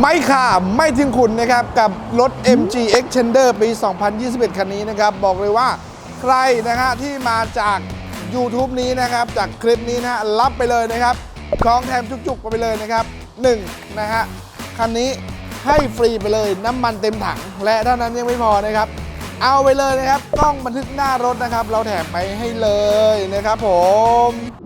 ไม่ค่ะ ไม่ทิ้งคุณนะครับ กับรถ MG Extender ปี 2021 คันนี้นะครับ บอกเลยว่าใครนะฮะที่มาจาก YouTube นี้นะครับ จากคลิปนี้นะฮะรับไปเลยนะครับคล้องแถมจุกๆไปเลยนะครับ1นะฮะคันนี้ให้ฟรีไปเลยน้ำมันเต็มถัง และเท่านั้นยังไม่พอนะครับ เอาไปเลยนะครับกล้องบันทึกหน้ารถนะครับ เราแถมไปให้เลยนะครับผม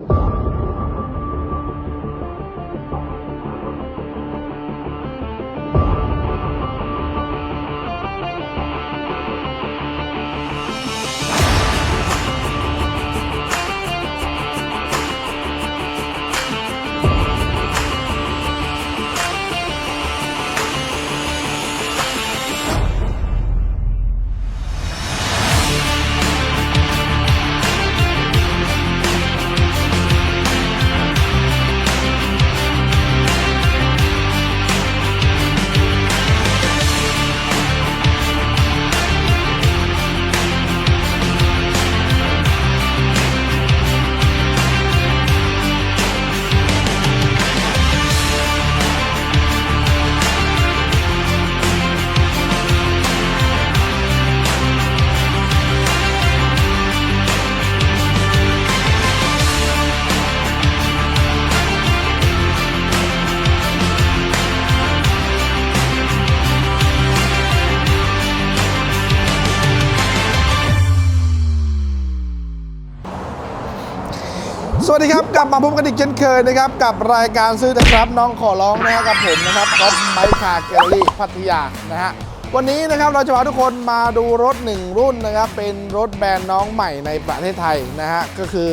วัสดีครับ กลับมาพบกันอีกเช่นเคยนะครับ กับรายการซื้อนะครับน้องขอร้องนะฮะกับผมนะครับก๊อฟไมค์คาแกลลี่พัทยานะฮะวันนี้นะครับเราจะพาทุกคนมาดูรถหนึ่งรุ่นนะครับเป็นรถแบรนด์น้องใหม่ในประเทศไทยนะฮะก็คือ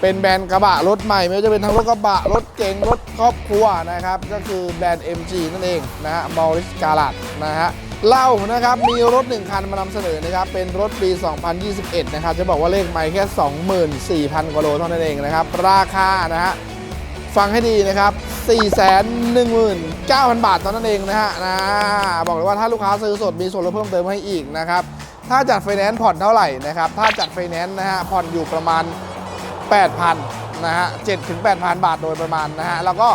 เป็นแบรนด์กระบะรถใหม่ไม่ว่าจะเป็นทั้งรถกระบะรถเก๋งรถครอบครัวนะครับก็คือแบรนด์ MG นั่นเองนะฮะมอริสกาลัดนะฮะ เล่านะครับมีรถ 1 คันมานำเสนอนะครับเป็นรถปี 2021 นะครับจะบอกว่าเลขไม่แค่ 24,000กว่าโลเท่านั้นเองนะครับ ราคานะฮะฟังให้ดีนะครับ 419,000 บาทเท่านั้นเองนะฮะนะบอกเลยว่าถ้าลูกค้าซื้อสดมีส่วนลดเพิ่มเติมให้อีกนะครับถ้าจัดไฟแนนซ์ผ่อนเท่าไหร่นะครับถ้าจัดไฟแนนซ์นะฮะผ่อนอยู่ประมาณ 8,000นะฮะ7-8,000 บาทโดยประมาณนะฮะแล้วก็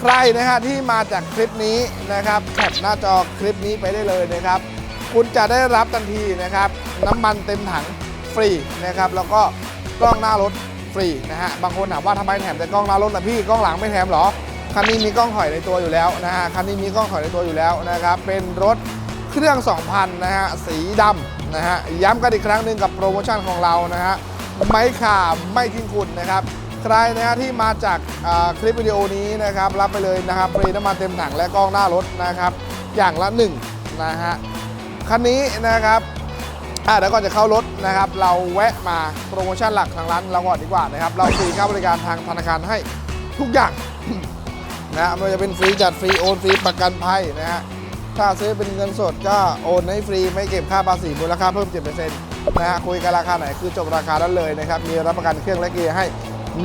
ใครนะฮะที่มาจากคลิปนี้นะครับแคปหน้าจอคลิปนี้ไปได้เลยนะครับ คุณจะได้รับทันทีนะครับ น้ำมันเต็มถังฟรีนะครับ แล้วก็กล้องหน้ารถฟรีนะฮะบางคนถามว่าทำไมแถมแต่กล้องหน้ารถนะพี่กล้องหลังไม่แถมหรอคันนี้มีกล้องถอยในตัวอยู่แล้วนะฮะคันนี้มีกล้องถอยในตัวอยู่แล้วนะครับ เป็นรถเครื่อง 2,000 นะฮะสีดำนะฮะย้ำกันอีกครั้งหนึ่งกับโปรโมชั่นของเรานะฮะไม่ขาไม่ทิ้งคุณนะครับ ใครนะฮะที่มาจากคลิปวิดีโอนี้นะครับรับไปเลยนะครับฟรีน้ำมันเต็มถังและกล้องหน้ารถนะครับ อย่างละ1นะฮะคันนี้นะครับอะเดี๋ยวก่อนจะเข้ารถนะครับ เราแวะมาโปรโมชั่นหลักทางร้านเราก่อนดีกว่านะครับ เราฟรีค่าบริการทางธนาคารให้ทุกอย่างนะฮะไม่ว่าจะเป็นฟรีจัดฟรีโอนฟรีประกันภัยนะฮะถ้าซื้อเป็นเงินสดก็โอนให้ฟรีไม่เก็บค่าภาษีมูลค่าเพิ่ม7%นะฮะคุยกันราคาไหนคือจบราคานั้นเลยนะครับ มีรับประกันเครื่องและเกียร์ให้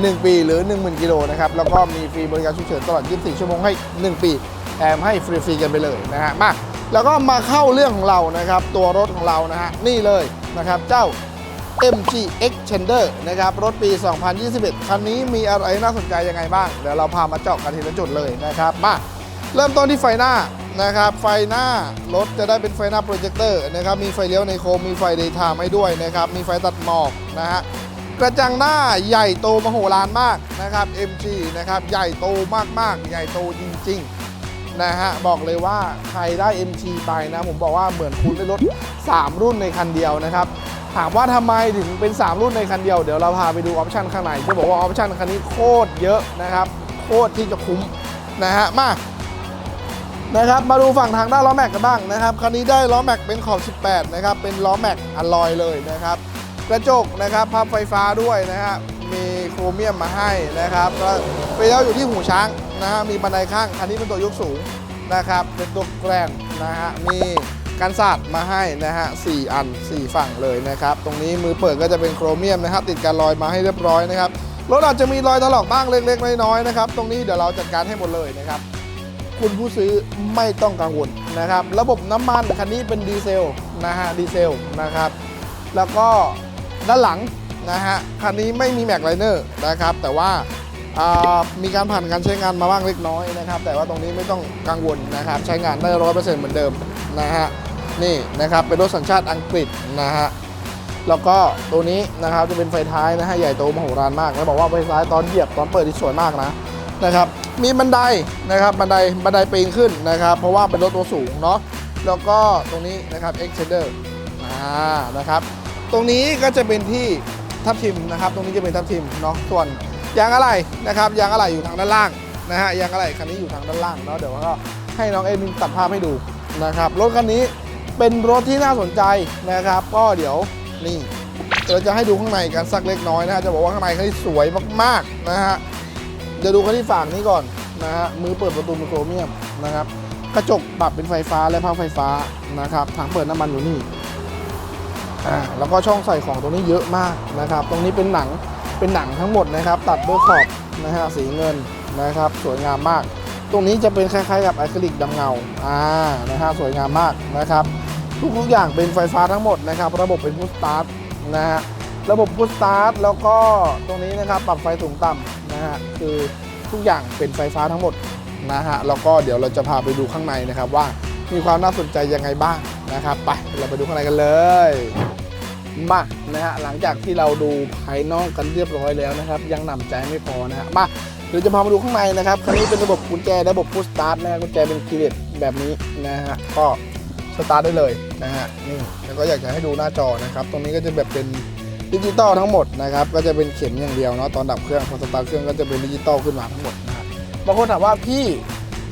1 ปีหรือ 10,000 กิโลนะครับ แล้วก็มีฟรีบริการฉุกเฉินตลอด 24 ชั่วโมงให้ 1 ปี แถมให้ฟรีๆกันไปเลยนะฮะมาแล้วก็มาเข้าเรื่องของเรานะครับ ตัวรถของเรานะฮะนี่เลยนะครับ เจ้า MG Extender นะครับ รถปี 2021 คันนี้มีอะไรน่าสนใจยังไงบ้าง เดี๋ยวเราพามาเจาะกันทีละจุดเลยนะครับมาเริ่มต้นที่ไฟหน้านะครับ ไฟหน้ารถจะได้เป็นไฟหน้าโปรเจคเตอร์นะครับ มีไฟเลี้ยวในโคม มีไฟเดย์ไทม์ให้ด้วยนะครับ มีไฟตัดหมอกนะฮะ กระจังหน้าใหญ่โตมโหฬารมากนะครับ MG นะครับใหญ่โตมากๆ ใหญ่โตจริงๆนะฮะบอกเลยว่าใครได้ MG ไปนะ ผมบอกว่าเหมือนคุณได้รถ 3 รุ่นในคันเดียวนะครับ ถามว่าทำไมถึงเป็น 3 รุ่นในคันเดียว เดี๋ยวเราพาไปดูออปชันข้างในจะบอกว่าออปชันคันนี้โคตรเยอะนะครับ โคตรที่จะคุ้มนะฮะมานะครับมาดูฝั่งทางด้านล้อแม็กกันบ้างนะครับคันนี้ได้ล้อแม็กเป็นขอบ 18 นะครับ เป็นล้อแม็กอลลอยเลยนะครับ กระจกนะครับพับไฟฟ้าด้วยนะฮะมีโครเมียมมาให้นะครับก็ไปแล้วอยู่ที่หูช้างนะฮะมีบันไดข้างคันนี้เป็นตัวยกสูงนะครับเป็นตัวแกรนนะฮะมีกันสาดมาให้นะฮะสี่อัน 4 ฝั่งเลยนะครับ ตรงนี้มือเปิดก็จะเป็นโครเมียมนะครับ ติดการลอยมาให้เรียบร้อยนะครับรถอาจจะมีรอยถลอกบ้างเล็กๆน้อยๆนะครับ ตรงนี้เดี๋ยวเราจัดการให้หมดเลยนะครับ คุณผู้ซื้อไม่ต้องกังวลนะครับ ระบบน้ำมันคันนี้เป็นดีเซลนะฮะดีเซลนะครับ แล้วก็ ด้านหลังนะฮะคันนี้ไม่มีแม็กไลเนอร์นะครับ แต่ว่ามีการผ่านการใช้งานมาบ้างเล็กน้อยนะครับ แต่ว่าตรงนี้ไม่ต้องกังวลนะครับ ใช้งานได้ร้อยเปอร์เซ็นต์เหมือนเดิมนะฮะนี่นะครับเป็นรถสัญชาติอังกฤษนะฮะแล้วก็ตัวนี้นะครับจะเป็นไฟท้ายนะฮะใหญ่โตมโหฬารมากแล้วบอกว่าไฟท้ายตอนเหยียบตอนเปิดที่สวยมากนะนะครับ มีบันไดนะครับบันไดบันไดปีนขึ้นนะครับ เพราะว่าเป็นรถตัวสูงเนาะแล้วก็ตรงนี้นะครับ extender อ่านะครับ ตรงนี้ก็จะเป็นที่ทับทิมนะครับ ตรงนี้จะเป็นทับทิมเนาะส่วนยางอะไรนะครับยางอะไรอยู่ทางด้านล่างนะฮะยางอะไรคันนี้อยู่ทางด้านล่างเนาะเดี๋ยวก็ให้น้องเอ็มตัดภาพให้ดูนะครับรถคันนี้เป็นรถที่น่าสนใจนะครับ ก็เดี๋ยวนี่เราจะให้ดูข้างในกันสักเล็กน้อยนะฮะจะบอกว่าข้างในคันนี้สวยมากๆนะฮะเดี๋ยวดูคันที่ฝั่งนี้ก่อนนะฮะมือเปิดประตูเป็นโครเมียมนะครับกระจกปรับเป็นไฟฟ้าและพักไฟฟ้านะครับถังเปิดน้ำมันอยู่นี่ อ่าแล้วก็ช่องใส่ของตรงนี้เยอะมากนะครับ ตรงนี้เป็นหนังเป็นหนังทั้งหมดนะครับ ตัดด้วยขอบนะฮะสีเงินนะครับ สวยงามมาก ตรงนี้จะเป็นคล้ายๆกับอะคริลิกดำเงาอ่านะฮะสวยงามมากนะครับทุกๆอย่างเป็นไฟฟ้าทั้งหมดนะครับ ระบบเป็นพุชสตาร์ทนะฮะระบบพุชสตาร์ทแล้วก็ตรงนี้นะครับปรับไฟสูงต่ำนะฮะคือทุกอย่างเป็นไฟฟ้าทั้งหมดนะฮะแล้วก็เดี๋ยวเราจะพาไปดูข้างในนะครับว่ามีความน่าสนใจยังไงบ้างนะครับ ไปเราไปดูข้างในกันเลย มานะฮะหลังจากที่เราดูภายนอกกันเรียบร้อยแล้วนะครับ ยังหนำใจไม่พอนะฮะมาเดี๋ยวจะพามาดูข้างในนะครับคันนี้เป็นระบบกุญแจระบบพุชสตาร์ทนะกุญแจเป็นคีย์เลสแบบนี้นะฮะก็สตาร์ทได้เลยนะฮะนี่แล้วก็อยากจะให้ดูหน้าจอนะครับ ตรงนี้ก็จะแบบเป็นดิจิตอลทั้งหมดนะครับก็จะเป็นเข็มอย่างเดียวเนาะตอนดับเครื่องพอสตาร์ทเครื่องก็จะเป็นดิจิตอลขึ้นมาทั้งหมดนะบางคนถามว่าพี่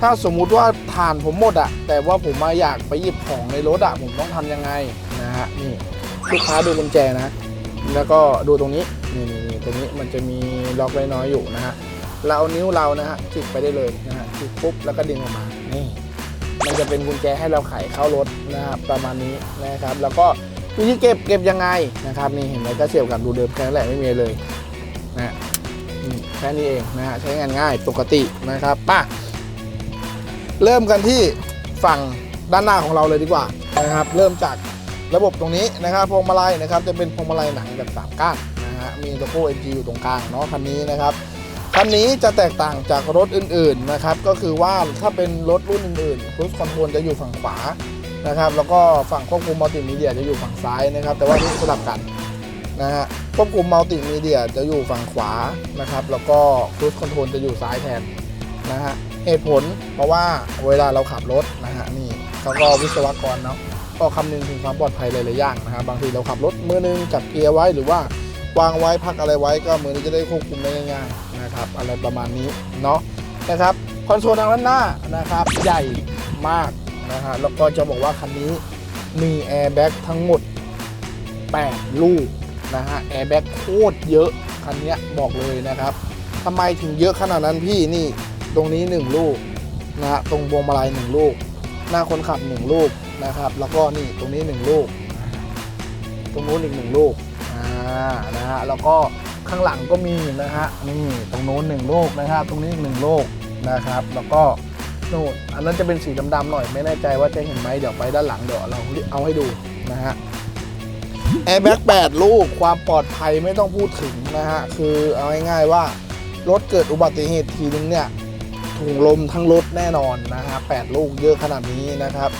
ถ้าสมมุติว่าถ่านผมหมดอะแต่ว่าผมมาอยากไปหยิบของในรถอะผมต้องทำยังไงนะฮะนี่ ลูกค้าดูกุญแจนะ แล้วก็ดูตรงนี้นี่นี่ตรงนี้มันจะมีล็อกน้อยอยู่นะฮะเราเอานิ้วเรานะฮะจิกไปได้เลยนะฮะจิกปุ๊บแล้วก็ดึงออกมานี่มันจะเป็นกุญแจให้เราไขเข้ารถนะครับประมาณนี้นะครับ แล้วก็วิธีเก็บเก็บยังไงนะครับ นี่เห็นไหมก็เสียบกับดูเดิมแค่นั้นแหละไม่มีเลยนะฮะแค่นี้เองนะฮะใช้งานง่ายปกตินะครับป่ะเริ่มกันที่ฝั่งด้านหน้าของเราเลยดีกว่านะครับ เริ่มจาก ระบบตรงนี้นะครับพวงมาลัยนะครับจะเป็นพวงมาลัยหนังแบบสามก้านนะฮะมีโลโก้ MG อยู่ตรงกลางเนาะคันนี้นะครับคันนี้จะแตกต่างจากรถอื่นๆนะครับก็คือว่าถ้าเป็นรถรุ่นอื่นๆครู e คอนโทรลจะอยู่ฝั่งขวานะครับแล้วก็ฝั่งควบคุมมัลติมีเดียจะอยู่ฝั่งซ้ายนะครับ แต่ว่านี่สลับกันนะฮะควบคุมมัลติมีเดียจะอยู่ฝั่งขวานะครับแล้วก็ครู e คอนโทรลจะอยู่ซ้ายแทนนะฮะเหตุผลเพราะว่าเวลาเราขับรถนะฮะนี่เขาก็วิศวกรเนาะ ก็คำนึงถึงความปลอดภัยหลายๆอย่างนะครับบางทีเราขับรถมือนึงจับเกียร์ไว้หรือว่าวางไว้พักอะไรไว้ก็มือนี้จะได้ควบคุมได้ง่ายๆนะครับอะไรประมาณนี้เนาะนะครับคอนโซลทางด้านหน้านะครับใหญ่มากนะฮะแล้วก็จะบอกว่าคันนี้มีแอร์แบ็กทั้งหมด 8 ลูกนะฮะแอร์แบ็กโคตรเยอะคันนี้บอกเลยนะครับทำไมถึงเยอะขนาดนั้นพี่นี่ตรงนี้ 1 ลูกนะฮะตรงพวงมาลัย1ลูก หน้าคนขับ 1 ลูก นะครับ แล้วก็นี่ตรงนี้ 1 ลูก ตรงนู้นอีก 1 ลูกอ่านะฮะแล้วก็ข้างหลังก็มีนะฮะนี่ตรงนู้น1ลูกนะครับตรงนี้อีก1ลูกนะครับ แล้วก็นู่นอันนั้นจะเป็นสีดำๆหน่อยไม่แน่ใจว่าจะเห็นไหมเดี๋ยวไปด้านหลังเดี๋ยวเราเอาให้ดูนะฮะแอร์แบ็ก8ลูกความปลอดภัยไม่ต้องพูดถึงนะฮะ คือเอาง่ายๆว่า รถเกิดอุบัติเหตุทีนึงเนี่ยถุงลมทั้งรถแน่นอนนะฮะ8ลูกเยอะขนาดนี้นะครับ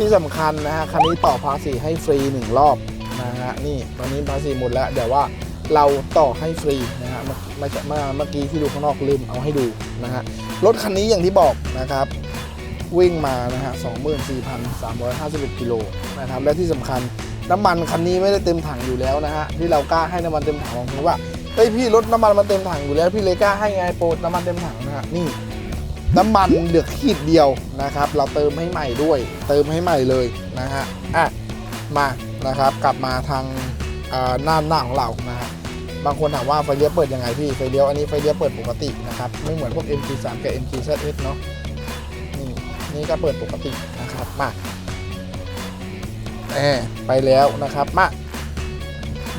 ที่สำคัญนะฮะคันนี้ต่อภาษีให้ฟรี 1 รอบนะฮะนี่ตอนนี้ภาษีหมดแล้วเดี๋ยวว่าเราต่อให้ฟรีนะฮะเมื่อเมื่อเมื่อกี้ที่ดูข้างนอกลืมเอาให้ดูนะฮะรถคันนี้อย่างที่บอกนะครับวิ่งมานะฮะ24,351กิโลนะครับและที่สำคัญน้ำมันคันนี้ไม่ได้เต็มถังอยู่แล้วนะฮะที่เรากล้าให้น้ำมันเต็มถังของคือว่าเฮ้ยพี่รถน้ำมันมันเต็มถังอยู่แล้วพี่เลยกล้าให้ไงโปรดน้ำมันเต็มถังนะฮะนี่ น้ำมันเหลือขีดเดียวนะครับ เราเติมให้ใหม่ด้วย เติมให้ใหม่เลยนะฮะอะมานะครับกลับมาทางหน้าหน้าของเรานะฮะบางคนถามว่าไฟเลี้ยวเปิดยังไงพี่ไฟเลี้ยวอันนี้ไฟเลี้ยวเปิดปกตินะครับไม่เหมือนพวก MG3 กับ MG ZS เนาะนี่นี่ก็เปิดปกตินะครับมาแอบไปแล้วนะครับมา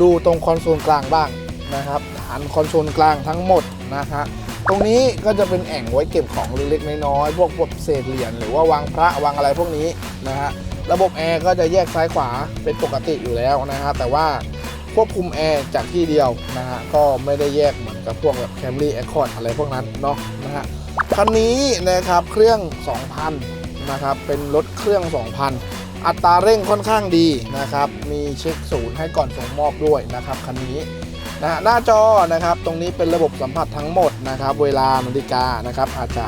ดูตรงคอนโซลกลางบ้างนะครับฐานคอนโซลกลางทั้งหมดนะฮะ ตรงนี้ก็จะเป็นแอ่งไว้เก็บของเล็กๆน้อยๆพวกพวกเศษเหรียญหรือว่าวางพระวางอะไรพวกนี้นะฮะระบบแอร์ก็จะแยกซ้ายขวาเป็นปกติอยู่แล้วนะฮะแต่ว่าควบคุมแอร์จากที่เดียวนะฮะก็ไม่ได้แยกเหมือนกับพวกแบบ Camry Accord อะไรพวกนั้นเนาะนะฮะคันนี้นะครับเครื่อง 2,000นะครับเป็นรถเครื่อง 2,000 อัตราเร่งค่อนข้างดีนะครับมีเช็คศูนย์ให้ก่อนส่งมอบด้วยนะครับคันนี้ นะฮะหน้าจอนะครับตรงนี้เป็นระบบสัมผัสทั้งหมดนะครับเวลานาฬิกานะครับอาจจะ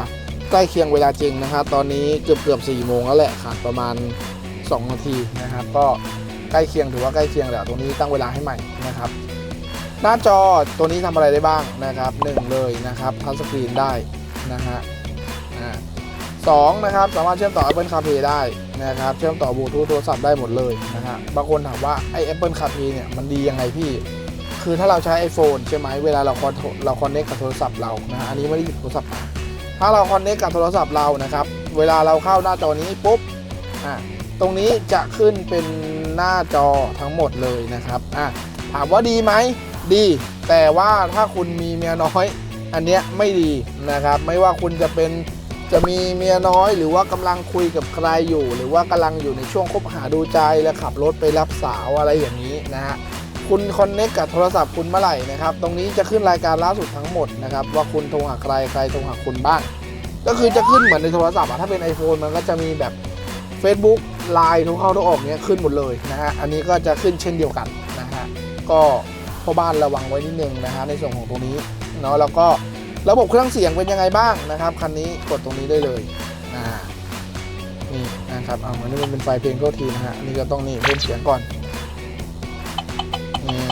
ใกล้เคียงเวลาจริงนะครับตอนนี้เกือบเกือบ4โมงแล้วแหละขาดประมาณ 2 นาทีนะครับก็ใกล้เคียงถือว่าใกล้เคียงแหละตรงนี้ตั้งเวลาให้ใหม่นะครับหน้าจอตัวนี้ทำอะไรได้บ้างนะครับหนึ่งเลยนะครับทัชสกรีนได้นะฮะสองนะครับสามารถเชื่อมต่อ Apple CarPlay ได้นะครับเชื่อมต่อบลูทูธโทรศัพท์ได้หมดเลยนะฮะบางคนถามว่าไอ้ Apple CarPlay เนี่ยมันดียังไงพี่ คือถ้าเราใช้ iPhone ใช่ไหมเวลาเราคอนเราคอนเนคกับโทรศัพท์เรานะฮะอันนี้ไม่ได้หยิบโทรศัพท์ถ้าเราคอนเนคกับโทรศัพท์เรานะครับเวลาเราเข้าหน้าจอนี้ปุ๊บอะตรงนี้จะขึ้นเป็นหน้าจอทั้งหมดเลยนะครับอะถามว่าดีไหมดี แต่ว่าถ้าคุณมีเมียน้อย อันเนี้ยไม่ดีนะครับ ไม่ว่าคุณจะเป็นจะมีเมียน้อยหรือว่ากำลังคุยกับใครอยู่ หรือว่ากำลังอยู่ในช่วงคบหาดูใจแล้วขับรถไปรับสาวอะไรอย่างนี้นะฮะ คุณคอนเน c t กับโทรศัพท์คุณเมื่อไหร่นะครับ ตรงนี้จะขึ้นรายการล่าสุดทั้งหมดนะครับ ว่าคุณโทรหาใครใครโทรหาคุณบ้าง ก็คือจะขึ้นเหมือนในโทรศัพท์อะถ้าเป็น iPhone มันก็จะมีแบบ Facebook ไลน์ทุกเข้าทุกออกเนี้ยขึ้นหมดเลยนะฮะ อันนี้ก็จะขึ้นเช่นเดียวกันนะฮะ ก็พ่อบ้านระวังไว้นิดนึงนะฮะในส่วนของตรงนี้เนาะ แล้วก็ระบบเครื่องเสียงเป็นยังไงบ้างนะครับคันนี้กดตรงนี้ได้เลยอ่านี่นะครับ เอาอันนี้มันเป็นไฟล์เพลงก็ทีนะฮะอันนี่ก็ต้องนี่เพิ่มเสียงก่อน นี่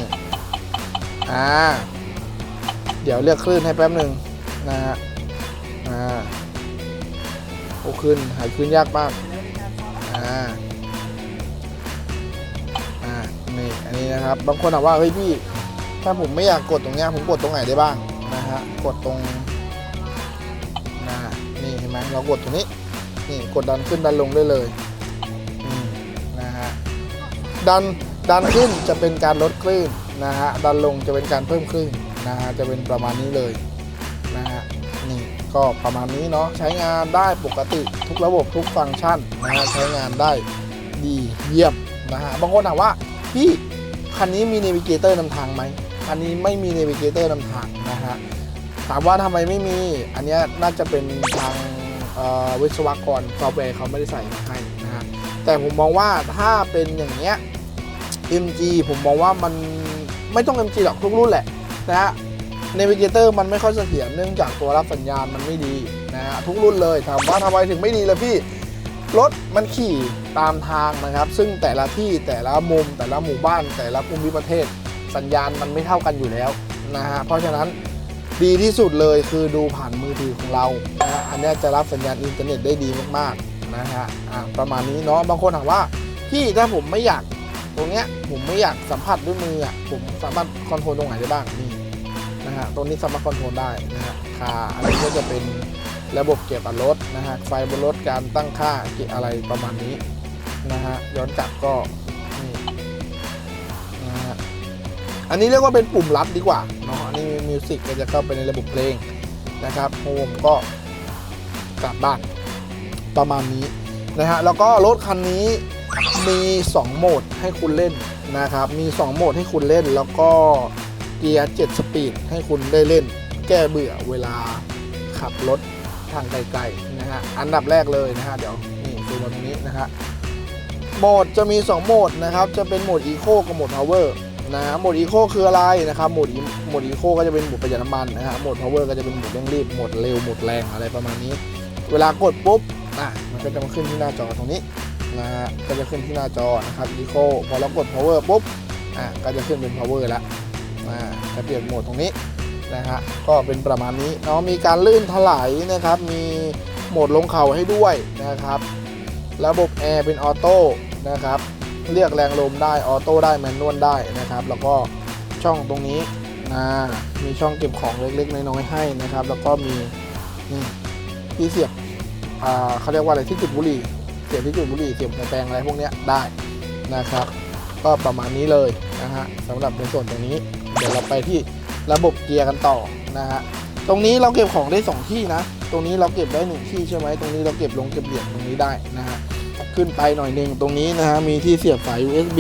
อ่าเดี๋ยวเลือกคลื่นให้แป๊บหนึ่งนะฮะอ่าโอ้ขึ้นหายขึ้นยากมากอ่าอ่านี่อันนี้นะครับ บางคนถามว่าเฮ้ยพี่ ถ้าผมไม่อยากกดตรงเนี้ยผมกดตรงไหนได้บ้างนะฮะกดตรงนะนี่เห็นไหมเรากดตรงนี้นี่กดดันขึ้นดันลงได้เลยอืมนะฮะดัน ดันขึ้นจะเป็นการลดคลื่นนะฮะดันลงจะเป็นการเพิ่มคลื่นนะฮะจะเป็นประมาณนี้เลยนะฮะนี่ก็ประมาณนี้เนาะใช้งานได้ปกติทุกระบบทุกฟังก์ชันนะฮะใช้งานได้ดีเยี่ยมนะฮะบางคนถามว่าพี่คันนี้มีเนวิเกเตอร์นำทางไหมคันนี้ไม่มีเนวิเกเตอร์นำทางนะฮะถามว่าทำไมไม่มีอันเนี้ยน่าจะเป็นทางวิศวกรซอฟต์แวร์เขาไม่ได้ใส่มาให้นะฮะแต่ผมมองว่าถ้าเป็นอย่างเงี้ย MG ผมมองว่ามันไม่ต้อง MG หรอกทุกรุ่นแหละนะฮะเนวิเกเตอร์มันไม่ค่อยเสถียรเนื่องจากตัวรับสัญญาณมันไม่ดีนะฮะทุกรุ่นเลยถามว่าทำไมถึงไม่ดีเลยพี่ รถมันขี่ตามทางนะครับ ซึ่งแต่ละที่แต่ละมุม แต่ละหมู่บ้าน แต่ละภูมิประเทศ สัญญาณมันไม่เท่ากันอยู่แล้วนะฮะเพราะฉะนั้นดีที่สุดเลยคือดูผ่านมือถือของเรานะฮะอันนี้จะรับสัญญาณอินเทอร์เน็ตได้ดีมากๆนะฮะอะประมาณนี้เนาะบางคนถามว่าพี่ถ้าผมไม่อยาก ตรงเนี้ยผมไม่อยากสัมผัสด้วยมืออะผมสามารถคอนโทรลตรงไหนได้บ้างนี่นะฮะตรงนี้สามารถคอนโทรลได้นะฮะค่าอันนี้ก็จะเป็นระบบเก็บอัตรถนะฮะไฟบนรถการตั้งค่าเกี่อะไรประมาณนี้นะฮะย้อนกลับก็นี่นะฮะอันนี้เรียกว่าเป็นปุ่มลัดดีกว่าเนาะอันนี้มิวสิกก็จะเข้าไปในระบบเพลงนะครับโฮมก็กลับบ้านประมาณนี้นะฮะแล้วก็รถคันนี้ มี 2 โหมดให้คุณเล่นนะครับ มี 2 โหมดให้คุณเล่น แล้วก็เกียร์7สปีดให้คุณได้เล่น แก้เบื่อเวลาขับรถทางไกลๆนะฮะ อันดับแรกเลยนะฮะ เดี๋ยวนี่ดูมาตรงนี้นะฮะ โหมดจะมี 2 โหมดนะครับ จะเป็นโหมด Eco กับโหมด Power นะฮะโหมด Eco คืออะไรนะครับ โหมดโหมด Eco ก็จะเป็นโหมดประหยัดน้ำมันนะฮะ โหมด Power ก็จะเป็นโหมดเร่งรีบ โหมดเร็ว โหมดแรงอะไรประมาณนี้ เวลากดปุ๊บ อะ มันก็จะมาขึ้นที่หน้าจอตรงนี้ นะฮะก็จะขึ้นที่หน้าจอนะครับ Eco พอเรากด Power ปุ๊บอะก็จะขึ้นเป็น Power ล้วอ่าจะเปลี่ยนโหมดตรงนี้นะฮะก็เป็นประมาณนี้เนาะมีการลื่นถลายนะครับ มีโหมดลงเข่าให้ด้วยนะครับ ระบบแอร์เป็นออโต้นะครับเรียกแรงลมได้ออโต้ได้แมนนวลได้นะครับ แล้วก็ช่องตรงนี้นะมีช่องเก็บของเล็กๆน้อยๆให้นะครับ แล้วก็มีที่เสียบอ่าเขาเรียกว่าอะไรที่จุดบุหรี่ เสียบที่จุดบุหรี่เสียบหัวแปรงอะไรพวกนี้ได้นะครับ ก็ประมาณนี้เลยนะฮะสำหรับในส่วนตรงนี้ เดี๋ยวเราไปที่ระบบเกียร์กันต่อนะฮะตรงนี้เราเก็บของได้ 2 ที่นะ ตรงนี้เราเก็บได้ 1 ที่ใช่ไหมตรงนี้เราเก็บลงเก็บเหรียญตรงนี้ได้นะฮะขึ้นไปหน่อยหนึ่งตรงนี้นะฮะมีที่เสียบสาย USB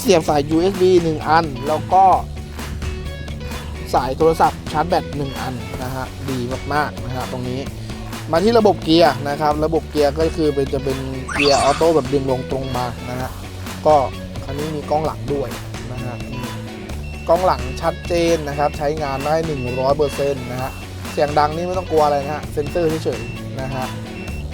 เสียบสาย USB 1 อัน แล้วก็สายโทรศัพท์ชาร์จแบต1อันนะฮะดีมากๆนะฮะตรงนี้ มาที่ระบบเกียร์นะครับ ระบบเกียร์ก็คือเป็นจะเป็นเกียร์ออโต้แบบดึงลงตรงมานะฮะก็คันนี้มีกล้องหลังด้วยนะฮะกล้องหลังชัดเจนนะครับ ใช้งานได้ 100%นะฮะเสียงดังนี่ไม่ต้องกลัวอะไรนะฮะเซ็นเซอร์เฉยๆนะฮะ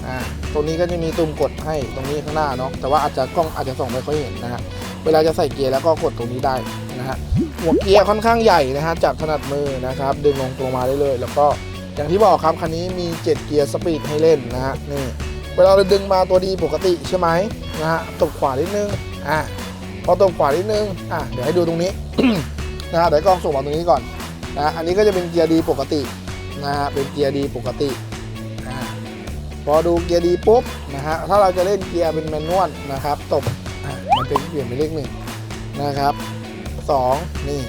อ่าตรงนี้ก็จะมีตุ่มกดให้ตรงนี้ข้างหน้าเนาะแต่ว่าอาจจะกล้องอาจจะส่องไม่ค่อยเห็นนะฮะเวลาจะใส่เกียร์แล้วก็กดตรงนี้ได้นะฮะหัวเกียร์ค่อนข้างใหญ่นะฮะจับถนัดมือนะครับ ดึงลงตรงมาได้เลย แล้วก็ อย่างที่บอกครับคันนี้มี 7 เกียร์สปีดให้เล่นนะฮะนี่เวลาเราดึงมาตัวดีปกติใช่ไหมนะฮะตบขวานิดนึงอะพอตบขวานิดนึงอะเดี๋ยวให้ดูตรงนี้นะฮะเดี๋ยวกล้องส่งมาตรงนี้ก่อนนะอันนี้ก็จะเป็นเกียร์ดีปกตินะฮะเป็นเกียร์ดีปกติอะพอดูเกียร์ดีปุ๊บนะฮะถ้าเราจะเล่นเกียร์เป็นแมนนวลนะครับตบอะมันจะเปลี่ยนเป็นเลขหนึ่งนะครับสองนี่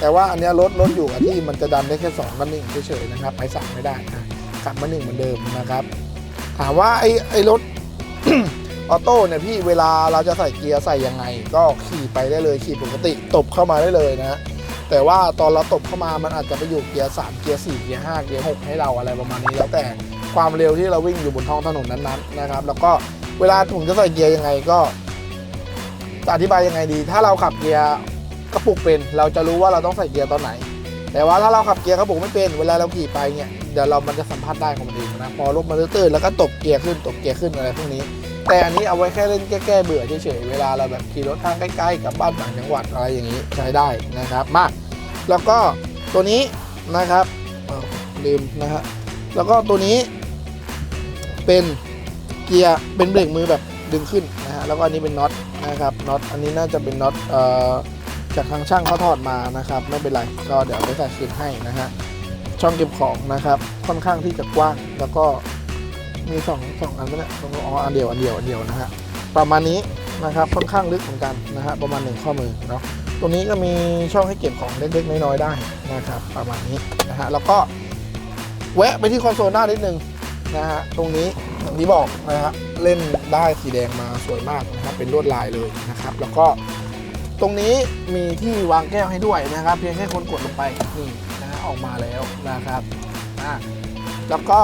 แต่ว่าอันนี้รถรถอยู่กับที่มันจะดันได้แค่2กับหนึ่งเฉยๆนะครับไปสั่งไม่ได้อะกลับมาหนึ่งเหมือนเดิมนะครับ ถามว่าไอ้ไอ้รถออโต้เนี่ยพี่เวลาเราจะใส่เกียร์ใส่ยังไง ก็ขี่ไปได้เลยขี่ปกติตบเข้ามาได้เลยนะ แต่ว่าตอนเราตบเข้ามามันอาจจะไปอยู่เกียร์3เกียร์4เกียร์5เกียร์6ให้เราอะไรประมาณนี้แล้วแต่ความเร็วที่เราวิ่งอยู่บนท้องถนนนั้นๆนะครับ แล้วก็เวลาผมจะใส่เกียร์ยังไงก็จะอธิบายยังไงดี ถ้าเราขับเกียร์ กระปุกเป็นเราจะรู้ว่าเราต้องใส่เกียร์ตอนไหน แต่ว่าถ้าเราขับเกียร์กระปุกไม่เป็นเวลาเราขี่ไปเนี่ยเดี๋ยวเรามันจะสัมผัสได้ของมันเองนะพอรถมันตื้นแล้วก็ตบเกียร์ขึ้นตบเกียร์ขึ้นอะไรพวกนี้ แต่อันนี้เอาไว้แค่เล่นแก้แกเบื่อเฉยๆเวลาเราแบบขี่รถทางใกล้ๆกับบ้านต่างจังหวัดอะไรอย่างนี้ใช้ได้นะครับมาแล้วก็ตัวนี้นะครับลืมนะฮะแล้วก็ตัวนี้เป็นเกียร์เป็นเบรกมือแบบดึงขึ้นนะฮะแล้วก็อันนี้เป็นน็อตนะครับน็อตอันนี้น่าจะเป็นน็อตเอ่อ จากทางช่างเขาถอดมานะครับ ไม่เป็นไรก็เดี๋ยวไปใส่คืนให้นะฮะช่องเก็บของนะครับ ค่อนข้างที่จะกว้างแล้วก็มีสองสองอันนี่ยสองอ๋ออันเดียวอันเดียวอันเดียวนะฮะประมาณนี้นะครับค่อนข้างลึกเหมือนกันนะฮะประมาณหนึ่งข้อมือเนาะตรงนี้ก็มีช่องให้เก็บของเล็กๆน้อยๆได้นะครับประมาณนี้นะฮะแล้วก็แวะไปที่คอนโซลหน้านิดนึงนะฮะตรงนี้อย่างที่บอกนะฮะเล่นได้สีแดงมาสวยมากนะครับเป็นลวดลายเลยนะครับ แล้วก็ ตรงนี้มีที่วางแก้วให้ด้วยนะครับ เพียงแค่คนกดลงไปนี่นะฮะออกมาแล้วนะครับอะแล้วก็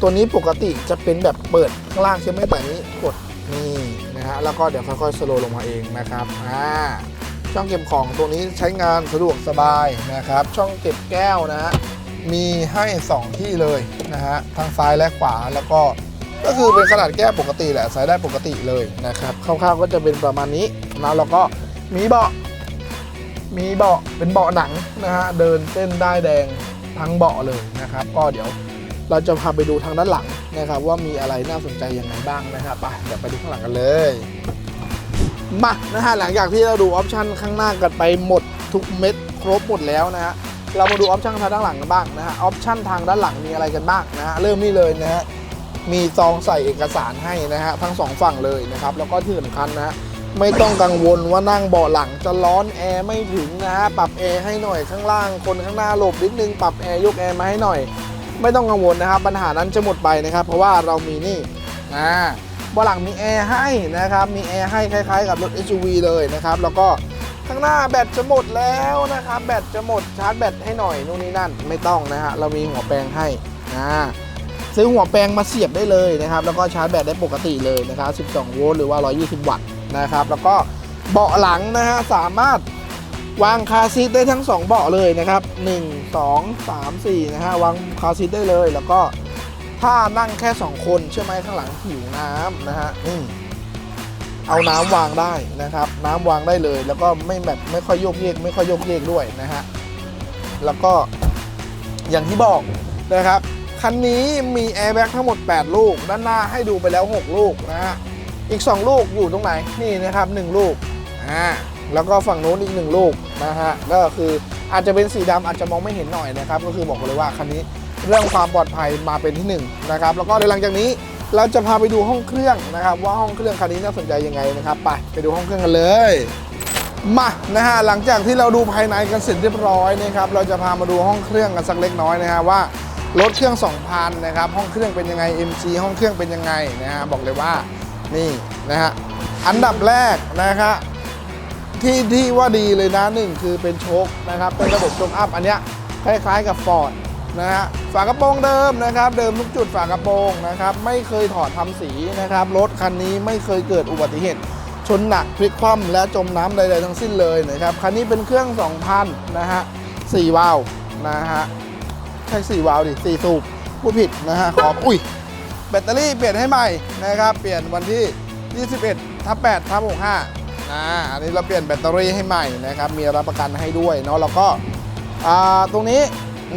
ตัวนี้ปกติจะเป็นแบบเปิดข้างล่างใช่ไหมแต่นี้กดนี่นะฮะแล้วก็เดี๋ยวค่อยๆสโลลงมาเองนะครับอ่าช่องเก็บของตัวนี้ใช้งานสะดวกสบายนะครับ ช่องเก็บแก้วนะฮะมีให้ 2 ที่เลยนะฮะทางซ้ายและขวาแล้วก็ก็คือเป็นขนาดแก้วปกติแหละใส่ได้ปกติเลยนะครับคร่าวๆก็จะเป็นประมาณนี้นะแล้วก็ มีเบาะ มีเบาะเป็นเบาะหนังนะฮะ เดินเส้นได้แดงทั้งเบาะเลยนะครับ ก็เดี๋ยวเราจะพาไปดูทางด้านหลังนะครับ ว่ามีอะไรน่าสนใจยังไงบ้างนะครับไปเดี๋ยวไปดูข้างหลังกันเลยมานะฮะหลังจากที่เราดูออปชันข้างหน้ากันไปหมดทุกเม็ดครบหมดแล้วนะฮะเรามาดูออปชันทางด้านหลังกันบ้างนะฮะออปชันทางด้านหลังมีอะไรกันบ้างนะฮะเริ่มนี่เลยนะฮะมีซองใส่เอกสารให้นะฮะทั้งสองฝั่งเลยนะครับแล้วก็ที่สำคัญนะฮะ ไม่ต้องกังวลว่านั่งเบาะหลังจะร้อนแอร์ไม่ถึงนะฮะปรับแอร์ให้หน่อยข้างล่างคนข้างหน้าหลบนิดนึงปรับแอร์ยกแอร์มาให้หน่อย ไม่ต้องกังวลนะครับปัญหานั้นจะหมดไปนะครับ เพราะว่าเรามีนี่อ่าเบาะหลังมีแอร์ให้นะครับมีแอร์ให้คล้ายๆ กับรถ SUV เลยนะครับแล้วก็ข้างหน้าแบตจะหมดแล้วนะครับแบตจะหมดชาร์จแบตให้หน่อยนู่นนี่นั่นไม่ต้องนะฮะเรามีหัวแปลงให้อ่าซื้อหัวแปลงมาเสียบได้เลยนะครับ แล้วก็ชาร์จแบตได้ปกติเลยนะครับ 12 โวลต์หรือว่า 120 วัตต์ นะครับ แล้วก็เบาะหลังนะฮะสามารถวางคาซีทได้ทั้ง 2 เบาะเลยนะครับ 1 2 3 4 นะฮะวางคาซีทได้เลย แล้วก็ถ้านั่งแค่ 2 คนใช่ไหมข้างหลังหิวน้ำนะฮะนี่เอาน้ำวางได้นะครับ น้ำวางได้เลย แล้วก็ไม่แบบไม่ค่อยโยกเยกไม่ค่อยโยกเยกด้วยนะฮะแล้วก็อย่างที่บอกนะครับคันนี้มีแอร์แบ็กทั้งหมด 8 ลูก ด้านหน้าให้ดูไปแล้ว 6 ลูกนะฮะ อีก 2 ลูกอยู่ตรงไหนนี่นะครับ 1 ลูกอ่าแล้วก็ฝั่งนู้นอีก 1 ลูกนะฮะก็คืออาจจะเป็นสีดำอาจจะมองไม่เห็นหน่อยนะครับ ก็คือบอกเลยว่าคันนี้เรื่องความปลอดภัยมาเป็นที่1นะครับ แล้วก็ในหลังจากนี้เราจะพาไปดูห้องเครื่องนะครับ ว่าห้องเครื่องคันนี้น่าสนใจยังไงนะครับไปไปดูห้องเครื่องกันเลยมานะฮะหลังจากที่เราดูภายในกันเสร็จเรียบร้อยนะครับเราจะพามาดูห้องเครื่องกันสักเล็กน้อยนะฮะว่ารถเครื่อง 2,000 นะครับ ห้องเครื่องเป็นยังไง MC ห้องเครื่องเป็นยังไงนะฮะบอกเลยว่า นี่นะฮะอันดับแรกนะครับที่ที่ว่าดีเลยนะหนึ่งคือเป็นโชคนะครับเป็นระบบโชคอัพอันเนี้ยคล้ายๆกับฟอร์ดนะฮะฝากระโปรงเดิมนะครับ เดิมทุกจุดฝากระโปรงนะครับไม่เคยถอดทำสีนะครับรถคันนี้ไม่เคยเกิดอุบัติเหตุชนหนักพลิกคว่ำและจมน้ำใดๆทั้งสิ้นเลยนะครับคันนี้เป็นเครื่อง 2,000 นะฮะ4วาล์วนะฮะใช่4วาล์วดิ4สูบผู้ผิดนะฮะขออุ้ย แบตเตอรี่เปลี่ยนให้ใหม่นะครับ เปลี่ยนวันที่ 21ทับ8ทับ65อ่าอันนี้เราเปลี่ยนแบตเตอรี่ให้ใหม่นะครับ มีรับประกันให้ด้วยเนาะแล้วก็อ่าตรงนี้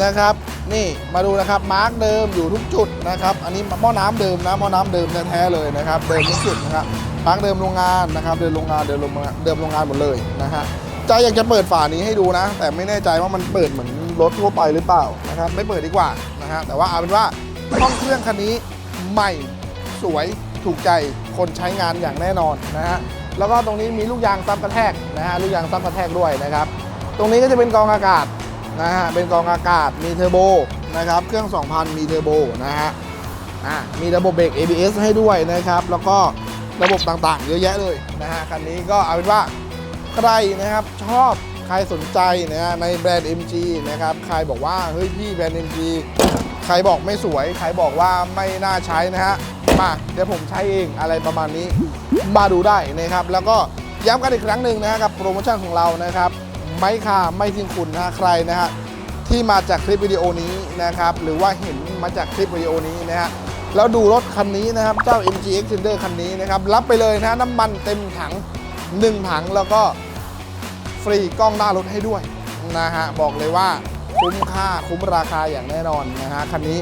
นะครับนี่มาดูนะครับมาร์กเดิมอยู่ทุกจุดนะครับ อันนี้หม้อน้ำเดิมนะหม้อน้ำเดิมแท้ๆเลยนะครับ เดิมทุกจุดนะครับมาร์กเดิมโรงงานนะครับเดิมโรงงานเดิมโรงงานเดิมโรงงานหมดเลยนะฮะใจอยากจะเปิดฝานี้ให้ดูนะ แต่ไม่แน่ใจว่ามันเปิดเหมือนรถทั่วไปหรือเปล่านะครับ ไม่เปิดดีกว่านะฮะแต่ว่าเอาเป็นว่าห้องเครื่องคันนี้ ใหม่สวยถูกใจคนใช้งานอย่างแน่นอนนะฮะแล้วก็ตรงนี้มีลูกยางซับกระแทกนะฮะลูกยางซับกระแทกด้วยนะครับ ตรงนี้ก็จะเป็นกองอากาศนะฮะเป็นกองอากาศมีเทอร์โบนะครับเครื่อง 2,000 มีเทอร์โบนะฮะอะมีระบบเบรก ABS ให้ด้วยนะครับ แล้วก็ระบบต่างๆ เยอะแยะเลยนะฮะคันนี้ก็เอาเป็นว่าใครนะครับชอบใครสนใจนะฮะในแบรนด์ MG นะครับใครบอกว่าเฮ้ยพี่แบรนด์ MG ใครบอกไม่สวย ใครบอกว่าไม่น่าใช้นะฮะ มาเดี๋ยวผมใช้เองอะไรประมาณนี้มาดูได้นะครับ แล้วก็ย้ำกันอีกครั้งหนึ่งนะฮะกับโปรโมชั่นของเรานะครับ ไม่ค่าไม่ทิ้งคุณนะฮะใครนะฮะที่มาจากคลิปวิดีโอนี้นะครับ หรือว่าเห็นมาจากคลิปวิดีโอนี้นะฮะแล้วดูรถคันนี้นะครับเจ้า MG Xpander คันนี้นะครับ รับไปเลยนะฮะน้ำมันเต็มถัง 1 ถังแล้วก็ฟรีกล้องหน้ารถให้ด้วยนะฮะบอกเลยว่า คุ้มค่าคุ้มราคาอย่างแน่นอนนะฮะคันนี้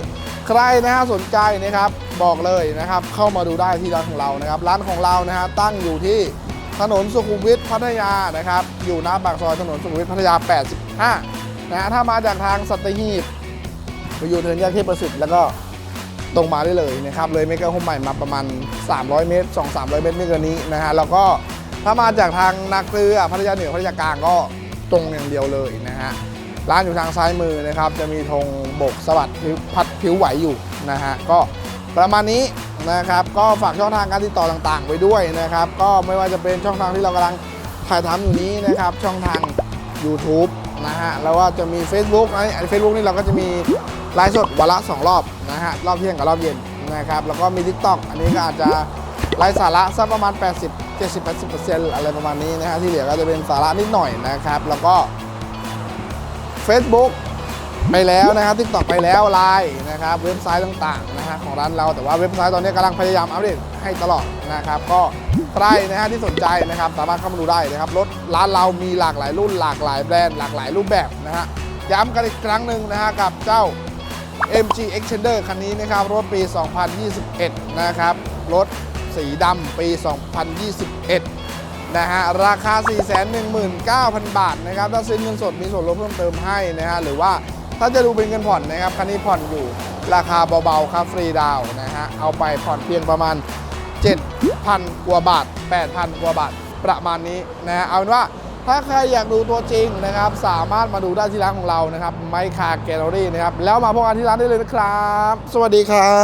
ใครนะฮะสนใจนะครับบอกเลยนะครับ เข้ามาดูได้ที่ร้านของเรานะครับ ร้านของเรานะฮะตั้งอยู่ที่ถนนสุขุมวิทพัทยานะครับ อยู่หน้าปากซอยถนนสุขุมวิทพัทยา 85 นะฮะถ้ามาจากทางสัตหีบไปอยู่เทินแยกเทพประสิทธิ์แล้วก็ตรงมาได้เลยนะครับ เลยเมกะโฮมใหม่มาประมาณ 300 เมตร 2-300 เมตรไม่เกินนี้นะฮะแล้วก็ถ้ามาจากทางนาเกลือพัทยาเหนือพัทยากลางก็ตรงอย่างเดียวเลยนะฮะ ร้านอยู่ทางซ้ายมือนะครับ จะมีธงโบกสวัสดผิวพัดผิวไหวอยู่นะฮะก็ประมาณนี้นะครับก็ฝากช่องทางการติดต่อต่างๆไว้ด้วยนะครับ ก็ไม่ว่าจะเป็นช่องทางที่เรากำลังถ่ายทำอยู่นี้นะครับ ช่องทาง YouTube นะฮะแล้วก็จะมี Facebook ไอ้เฟซบุ๊กนี่เราก็จะมีไลฟ์สดวันละ 2 รอบนะฮะรอบเที่ยงกับรอบเย็นนะครับแล้วก็มี TikTok อันนี้ก็อาจจะไลฟ์สาระสักประมาณ 80 70 80อะไรประมาณนี้นะฮะที่เหลือก็จะเป็นสาระนิดหน่อยนะครับ แล้วก็ Facebook ไปแล้วนะครับทิกตอกไปแล้วไลน์นะครับเว็บไซต์ต่างๆนะฮะของร้านเราแต่ว่าเว็บไซต์ตอนนี้กำลังพยายามอัปเดตให้ตลอดนะครับ ก็ใครนะฮะที่สนใจนะครับสามารถเข้ามาดูได้นะครับรถร้านเรามีหลากหลายรุ่นหลากหลายแบรนด์หลากหลายรูปแบบนะฮะย้ำกันอีกครั้งหนึ่งนะฮะกับเจ้า MG Extender คันนี้นะครับรถปี 2021 นะครับรถสีดำปี 2021 นะฮะราคา 419,000 บาทนะครับถ้าซื้อเงินสดมีส่วนลดเพิ่มเติมให้นะฮะหรือว่าถ้าจะดูเป็นเงินผ่อนนะครับคันนี้ผ่อนอยู่ราคาเบาๆครับฟรีดาวนะฮะเอาไปผ่อนเพียงประมาณ 7,000 กว่าบาท 8,000 กว่าบาทประมาณนี้นะฮะเอาเป็นว่า ถ้าใครอยากดูตัวจริงนะครับ สามารถมาดูได้ที่ร้านของเรานะครับไมคาแกลเลอรี่นะครับ แล้วมาพบกันที่ร้านได้เลยนะครับ สวัสดีครั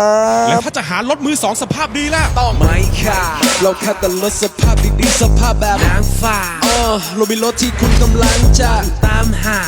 บ แล้วถ้าจะหารถมือสองสภาพดีล่ะต้องไม่ค่ะเราแค่แต่รถสภาพดีๆสภาพแบบนางฟ้าเออเรามีรถที่คุณกำลังจะตามหา